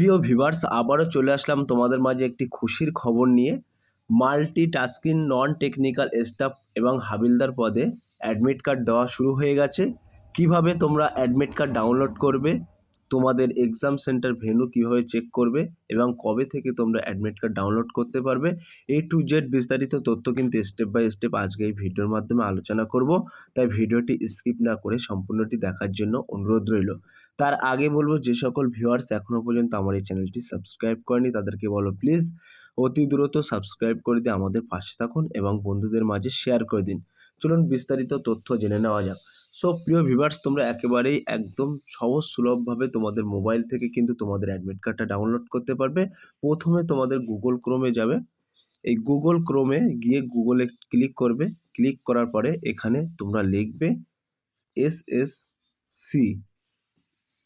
প্রিয় ভিভার্স আবারও চলে আসলাম তোমাদের মাঝে একটি খুশির খবর নিয়ে। Multi tasking non technical staff এবং হাবিলদার পদে অ্যাডমিট কার্ড দেওয়া শুরু হয়ে গেছে। কীভাবে তোমরা অ্যাডমিট কার্ড ডাউনলোড করবে? তোমাদের এক্সাম সেন্টার ভেন্যু কীভাবে চেক করবে এবং কবে থেকে তোমরা অ্যাডমিট কার্ড ডাউনলোড করতে পারবে? এ টু জেড বিস্তারিত তথ্য কিন্তু স্টেপ বাই স্টেপ আজকে এই ভিডিওর মাধ্যমে আলোচনা করব। তাই ভিডিওটি স্কিপ না করে সম্পূর্ণটি দেখার জন্য অনুরোধ রইল। তার আগে বলব, যে সকল ভিউয়ার্স এখনও পর্যন্ত আমার এই চ্যানেলটি সাবস্ক্রাইব করেনি, তাদেরকে বলো প্লিজ অতি দ্রুত সাবস্ক্রাইব করে দিয়ে আমাদের পাশে থাকুন এবং বন্ধুদের মাঝে শেয়ার করে দিন। চলুন বিস্তারিত তথ্য জেনে নেওয়া যাক। সো প্রিয় ভিভার্স তোমরা একেবারেই একদম সহজ সুলভভাবে তোমাদের মোবাইল থেকে কিন্তু তোমাদের অ্যাডমিট কার্ডটা ডাউনলোড করতে পারবে। প্রথমে তোমাদের গুগল ক্রোমে যাবে। এই গুগল ক্রোমে গিয়ে গুগলে ক্লিক করবে। ক্লিক করার পরে এখানে তোমরা লিখবে S S C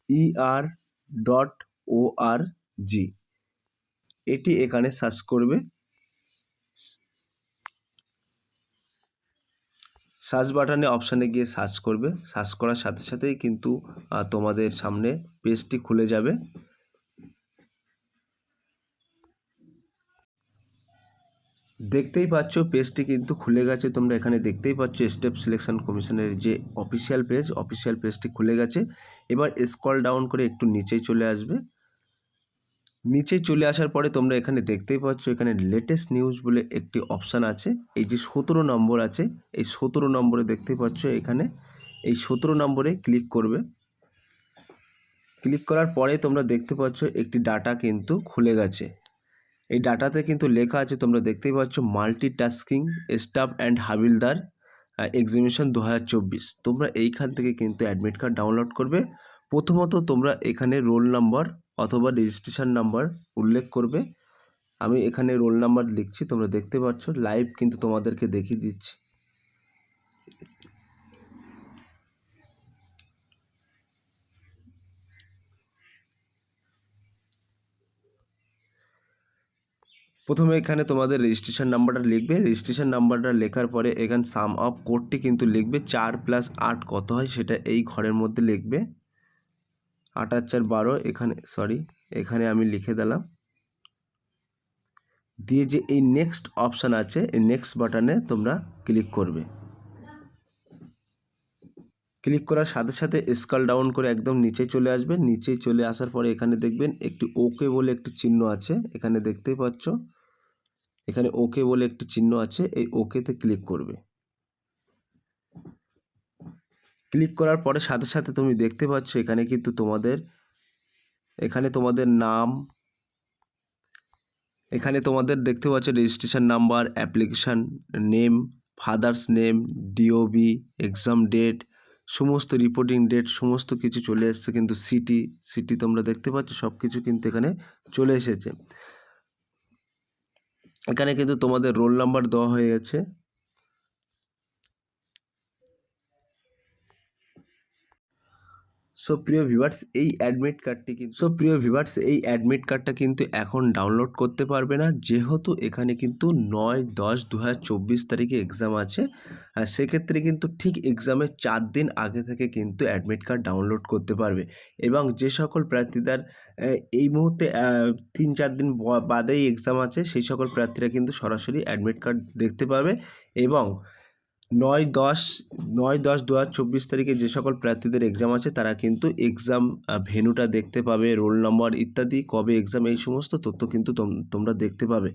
E R dot O R G এটি এখানে সার্চ করবে। সার্চ বাটনে অপশানে গিয়ে সার্চ করবে। সার্চ করার সাথে সাথেই কিন্তু তোমাদের সামনে পেজটি খুলে যাবে। দেখতেই পাচ্ছ পেজটি কিন্তু খুলে গেছে। তোমরা এখানে দেখতেই পাচ্ছ স্টেপ সিলেকশন কমিশনের যে অফিসিয়াল পেজ অফিসিয়াল পেজটি খুলে গেছে। এবার স্ক্রল ডাউন করে একটু নিচেই চলে আসবে। নিচে চলে আসার পরে তোমরা এখানে দেখতেই পাচ্ছ, এখানে লেটেস্ট নিউজ বলে একটি অপশান আছে। এই যে সতেরো নম্বর আছে, এই সতেরো নম্বরে দেখতেই পাচ্ছ এখানে, এই সতেরো নম্বরে ক্লিক করবে। ক্লিক করার পরে তোমরা দেখতে পাচ্ছ একটি ডাটা কিন্তু খুলে গেছে। এই ডাটাতে কিন্তু লেখা আছে, তোমরা দেখতেই পাচ্ছ multi tasking staff and havildar exhibition দু হাজার চব্বিশ। তোমরা এইখান থেকে কিন্তু অ্যাডমিট কার্ড ডাউনলোড করবে। প্রথমত তোমরা এখানে রোল নাম্বার অথবা রেজিস্ট্রেশন নাম্বার উল্লেখ করবে। আমি এখানে রোল নাম্বার লিখছি, তোমরা দেখতে পাচ্ছ লাইভ কিন্তু তোমাদেরকে দেখিয়ে দিচ্ছি। প্রথমে এখানে তোমাদের রেজিস্ট্রেশন নাম্বারটা লিখবে। রেজিস্ট্রেশন নাম্বারটা লেখার পরে এখানে সাম অফ কোডটি কিন্তু লিখবে, চার প্লাস আট কত হয় সেটা এই ঘরের মধ্যে লিখবে। আর চার বারো এখানে সরি এখানে আমি লিখে দিলাম। দিয়ে যে এই নেক্সট অপশান আছে, এই নেক্সট বাটনে তোমরা ক্লিক করবে। ক্লিক করার সাথে সাথে স্কল ডাউন করে একদম নিচে চলে আসবে। নিচে চলে আসার পরে এখানে দেখবেন একটি ওকে বলে একটি চিহ্ন আছে, এখানে দেখতেই পাচ্ছ। এখানে ওকে বলে একটি চিহ্ন আছে, এই ওকেতে ক্লিক করবে। ক্লিক করার পরে সাথে সাথে তুমি দেখতে পাচ্ছ এখানে কিন্তু তোমাদের, এখানে তোমাদের নাম, এখানে তোমাদের দেখতে পাচ্ছ registration number application name father's name DOB exam date সমস্ত রিপোর্টিং ডেট সমস্ত কিছু চলে এসছে কিন্তু সিটি সিটি তোমরা দেখতে পাচ্ছ সব কিছু কিন্তু এখানে চলে এসেছে। এখানে কিন্তু তোমাদের রোল নাম্বার দেওয়া হয়ে গেছে। সো প্রিয় ভিভার্স এই অ্যাডমিট কার্ডটি কিন্তু সো প্রিয় ভিভার্স এই অ্যাডমিট কার্ডটা কিন্তু এখন ডাউনলোড করতে পারবে না। যেহেতু এখানে কিন্তু নয় দশ দু তারিখে এক্সাম আছে, আর সেক্ষেত্রে কিন্তু ঠিক এক্সামের চার দিন আগে থেকে কিন্তু অ্যাডমিট কার্ড ডাউনলোড করতে পারবে। এবং যে সকল প্রার্থীদের এই মুহূর্তে তিন চার দিন বাদেই এক্সাম আছে, সেই সকল প্রার্থীরা কিন্তু সরাসরি অ্যাডমিট কার্ড দেখতে পাবে। এবং নয় দশ নয় দশ দু হাজার চব্বিশ তারিখে যে সকল প্রার্থীদের এক্সাম আছে, তারা কিন্তু এক্সাম ভেনুটা দেখতে পাবে রোল নম্বর ইত্যাদি, কবে এক্সাম এই সমস্ত তথ্য কিন্তু তোম- তোমরা দেখতে পাবে।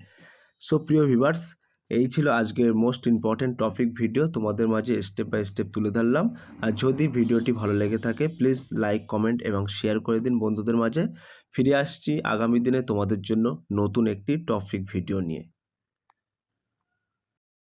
সো প্রিয় ভিভার্স এই ছিল আজকের মোস্ট ইম্পর্ট্যান্ট টপিক ভিডিও তোমাদের মাঝে স্টেপ বাই স্টেপ তুলে ধরলাম। আর যদি ভিডিওটি ভালো লেগে থাকে প্লিজ লাইক কমেন্ট এবং শেয়ার করে দিন বন্ধুদের মাঝে। ফিরে আসছি আগামী দিনে তোমাদের জন্য নতুন একটি টপিক ভিডিও নিয়ে।